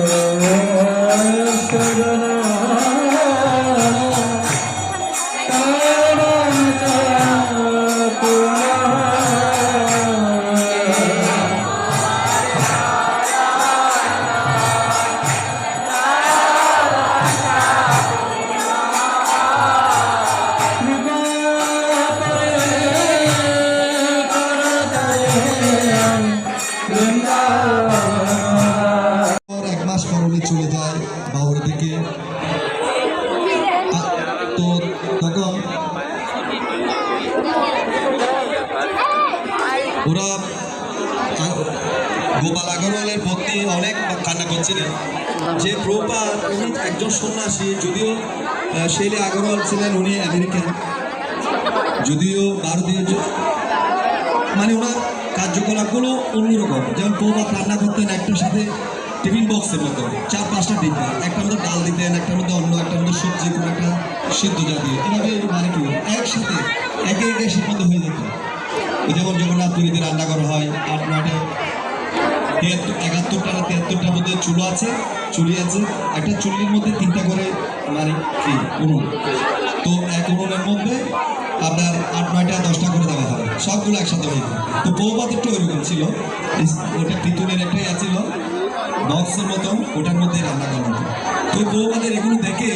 Oh. স্বাগত ওরা গোপাল আগরওয়ালের ভক্তি অনেক কান্না করছিলেন। যে প্রভা উনি একজন সন্ন্যাসী, যদিও শৈলী আগরওয়াল ছিলেন উনি আমেরিকান, যদিও ভারতীয় মানে ওনার কার্যকলাপগুলো অন্যরকম। যেমন প্রভা কান্না করতেন একটার সাথে টিফিন বক্সের মতো। চার পাঁচটা ডিব্বা একটার মধ্যে ডাল দিতেন একটার মধ্যে অন্য একটার মধ্যে সবজি, কোনো একটা সিদ্ধ জাতীয় এভাবে মানে কি? একসাথে একে একে সিদ্ধ হয়ে যেত। যেমন জগন্নাথ পুরীতে রান্না করা হয়, আট, নয়টা তিয়াত্তর একাত্তরটা না তিয়াত্তরটার মধ্যে চুলো আছে, চুলি আছে। একটা চুল্লির মধ্যে তিনটা করে মানে কি, উনুন। তো এক উনুনের মধ্যে আপনার আট, নয়টা, দশটা করে দেওয়া হয় সবগুলো একসাথে হয়ে যায়। তো বৌবাদেরটা ওইরকম ছিল। ওটা পিতুলের একটাই আছিল বক্সের মতো ওটার মধ্যে রান্না করা তো বউ আমাদের এগুলো দেখে